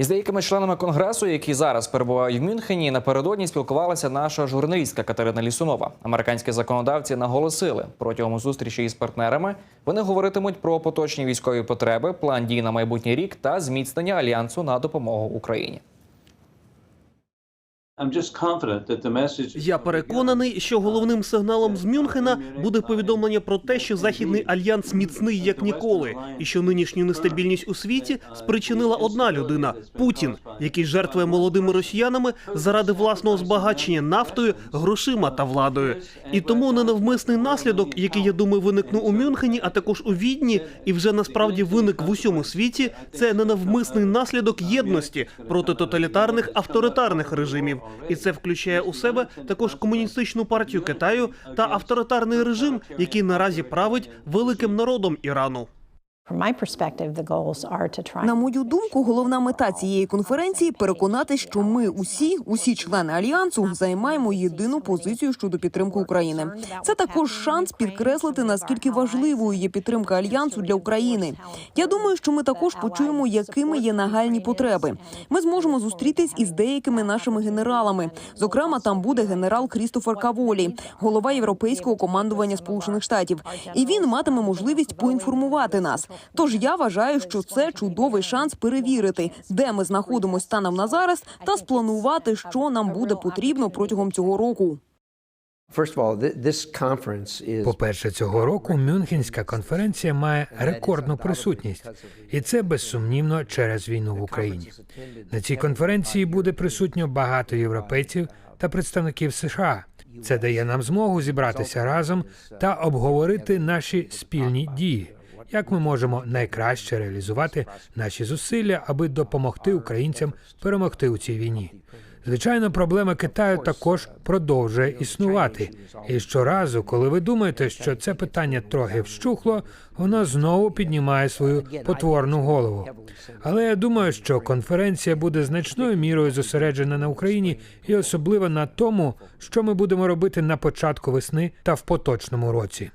Із деякими членами конгресу, які зараз перебувають в Мюнхені, напередодні спілкувалася наша журналістка Катерина Лісунова. Американські законодавці наголосили протягом зустрічі із партнерами. Вони говоритимуть про поточні військові потреби, план дій на майбутній рік та зміцнення альянсу на допомогу Україні. Я переконаний, що головним сигналом з Мюнхена буде повідомлення про те, що західний альянс міцний як ніколи, і що нинішню нестабільність у світі спричинила одна людина Путін, який жертвує молодими росіянами заради власного збагачення нафтою, грошима та владою. І тому ненавмисний наслідок, який я думаю, виникнув у Мюнхені, а також у Відні, і вже насправді виник в усьому світі. Це ненавмисний наслідок єдності проти тоталітарних авторитарних режимів, і це включає у себе також комуністичну партію Китаю та авторитарний режим, який наразі править великим народом Ірану. На мою думку, головна мета цієї конференції переконати, що ми усі, усі члени альянсу, займаємо єдину позицію щодо підтримки України. Це також шанс підкреслити наскільки важливою є підтримка альянсу для України. Я думаю, що ми також почуємо, якими є нагальні потреби. Ми зможемо зустрітись із деякими нашими генералами. Зокрема, там буде генерал Крістофер Каволі, голова європейського командування Сполучених Штатів, і він матиме можливість поінформувати нас. Тож я вважаю, що це чудовий шанс перевірити, де ми знаходимося станом на зараз, та спланувати, що нам буде потрібно протягом цього року. Is По-перше, цього року Мюнхенська конференція має рекордну присутність, і це безсумнівно через війну в Україні. На цій конференції буде присутньо багато європейців та представників США. Це дає нам змогу зібратися разом та обговорити наші спільні дії. Як ми можемо найкраще реалізувати наші зусилля, аби допомогти українцям перемогти у цій війні? Звичайно, проблема Китаю також продовжує існувати. І щоразу, коли ви думаєте, що це питання трохи вщухло, воно знову піднімає свою потворну голову. Але я думаю, що конференція буде значною мірою зосереджена на Україні і особливо на тому, що ми будемо робити на початку весни та в поточному році.